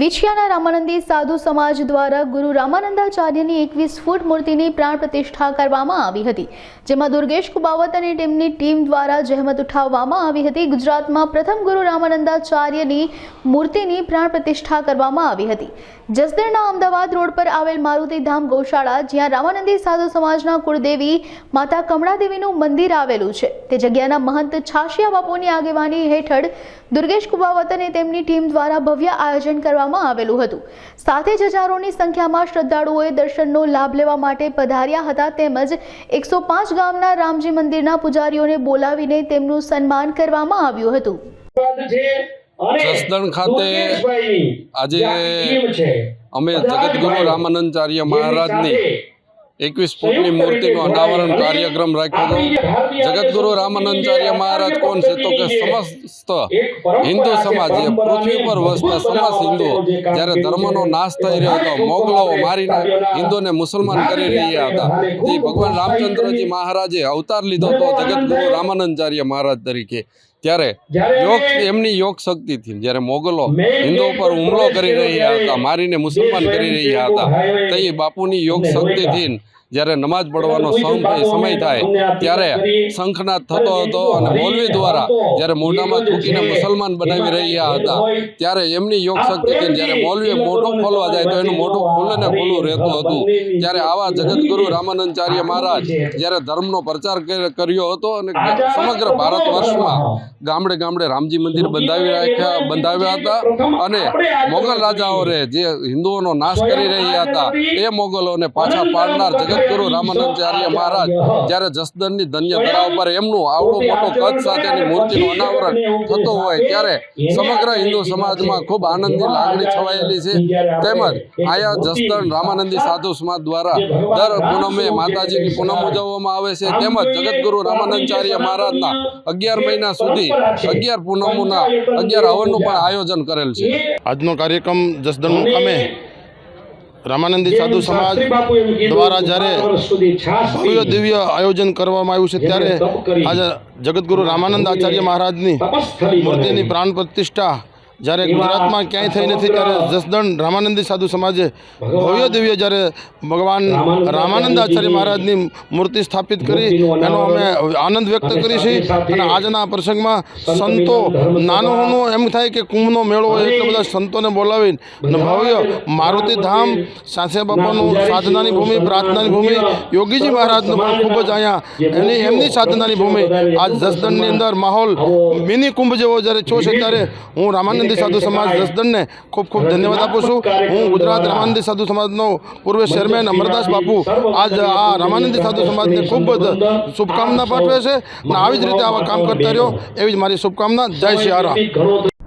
વિછિયાના રામાનંદી સાધુ સમાજ દ્વારા ગુરુ રામાનંદાચાર્યની એકવીસ ફૂટ મૂર્તિની પ્રાણ પ્રતિષ્ઠા કરવામાં આવી હતી, જેમાં દુર્ગેશ કુબાવત અને તેમની ટીમ દ્વારા જહેમત ઉઠાવવામાં આવી હતી. ગુજરાતમાં પ્રથમ ગુરુ રામાનંદાચાર્યની મૂર્તિની પ્રાણ પ્રતિષ્ઠા કરવામાં આવી હતી. જસદણના અમદાવાદ રોડ પર આવેલ મારુતિ ધામ ગૌશાળા, જ્યાં રામાનંદી સાધુ સમાજના કુળદેવી માતા કમળાદેવીનું મંદિર આવેલું છે. તે જગ્યાના મહંત છાશિયા બાપુની આગેવાની હેઠળ દુર્ગેશ કુબાવત અને તેમની ટીમ દ્વારા ભવ્ય આયોજન કરવામાં આવેલું હતું. સાથે જ હજારોની સંખ્યામાં શ્રદ્ધાળુઓએ દર્શનનો લાભ લેવા માટે પધાર્યા હતા તેમજ એકસો પાંચ ગામના રામજી મંદિરના પૂજારીઓને બોલાવીને તેમનું સન્માન કરવામાં આવ્યું હતું. જસદણ ખાતે આજે અમે જગતગુરુ રામાનંદાચાર્ય મહારાજની એકવીસ ફૂટની મૂર્તિનો અનાવરણ કાર્યક્રમ રાખ્યો હતો. જગતગુરુ રામાનંદાચાર્ય મહારાજ કોણ છે તો કે સમસ્ત હિન્દુ સમાજ એ પૃથ્વી પર વસતા સમસ્ત હિન્દુઓ જ્યારે ધર્મનો નાશ થઈ રહ્યો હતો મોગલો મારીને હિન્દુને મુસલમાન કરી રહ્યા હતા. જે ભગવાન રામચંદ્રજી મહારાજે અવતાર લીધો હતો જગતગુરુ રામાનંદાચાર્ય મહારાજ તરીકે. ત્યારે યોગ એમની યોગ શક્તિથી જ્યારે મોગલો હિન્દુ પર હુમલો કરી રહ્યા હતા મારીને મુસલમાન કરી રહ્યા હતા તે બાપુની યોગ શક્તિથી જ્યારે નમાજ પઢવાનો સમય સમય થાય ત્યારે શંખનાદ થતો હતો અને મૌલવી દ્વારા જ્યારે મોઢામાં થૂકીને મુસલમાન બનાવી રહ્યા હતા ત્યારે એમની યોગ શક્તિથી જ્યારે મૌલવી મોઢું ખોલવા જાય તો એનું મોઢું ખુલ્લું ને ખુલ્લું રહેતું હતું. ત્યારે આવા જગતગુરુ રામાનંદાચાર્ય મહારાજ જ્યારે ધર્મનો પ્રચાર કર- કર્યો હતો અને સમગ્ર ભારત વર્ષમાં ગામડે ગામડે રામજી મંદિર બંધાવી રાખ્યા બંધાવ્યા હતા અને મોગલ રાજાઓને જે હિન્દુઓનો નાશ કરી રહ્યા હતા એ મોગલોને પાછા પાડનાર જગતગુરુ રામાનંદચાર્ય મહારાજ, જ્યારે જસદનની ધન્ય ધરા ઉપર એમનું આવડું મોટું કચ્છ સાથેની મૂર્તિનું અનાવરણ થતું હોય, ત્યારે સમગ્ર હિન્દુ સમાજમાં ખૂબ આનંદની લાગણી છવાયેલી છે. તેમજ આયા જસદણ રામાનંદી સાધુ સમાજ દ્વારા દર પૂનમે માતાજીની પૂનમ ઉજવવામાં આવે છે. તેમજ જગતગુરુ રામાનંદચાર્ય મહારાજના અગિયાર મહિના સુધી અગિયાર પૂનમોના અગિયાર હવનનું પણ આયોજન કરેલ છે. આજનો કાર્યક્રમ જસદણ મુકામે રામાનંદી સાધુ સમાજ દ્વારા જ્યારે દિવ્ય દિવ્ય આયોજન કરવામાં આવ્યું છે ત્યારે આજે જગતગુરુ રામાનંદ આચાર્ય મહારાજની મૂર્તિની પ્રાણ પ્રતિષ્ઠા જ્યારે ગુજરાતમાં ક્યાંય થઈ નથી ત્યારે જસદણ રામાનંદી સાધુ સમાજે ભવ્ય દિવ્ય જ્યારે ભગવાન રામાનંદ આચાર્ય મહારાજની મૂર્તિ સ્થાપિત કરી એનો અમે આનંદ વ્યક્ત કરી છીએ અને આજના પ્રસંગમાં સંતો નાનું હોનું એમ થાય કે કુંભનો મેળો હોય એટલે બધા સંતોને બોલાવીને ભવ્ય મારુતિ ધામ સાસે બાપાનું સાધનાની ભૂમિ પ્રાર્થનાની ભૂમિ યોગીજી મહારાજનું પણ ખૂબ જ અહીંયા એની એમની સાધનાની ભૂમિ. આજ જસદણની અંદર માહોલ મિની કુંભ જેવો જ્યારે છો છે ત્યારે હું રામાનંદી સાધુ સમાજ જસદણને ખૂબ ખૂબ ધન્યવાદ આપું છું. હું ગુજરાત રામાનંદી સાધુ સમાજનો પૂર્વ ચેરમેન અમરદાસ બાપુ આજ આ રામાનંદી સાધુ સમાજને ખૂબ જ શુભકામના પાઠવે છે. અને આવી જ રીતે આવા કામ કરતા રહ્યો. એવી જ મારી શુભકામના. જય શ્રી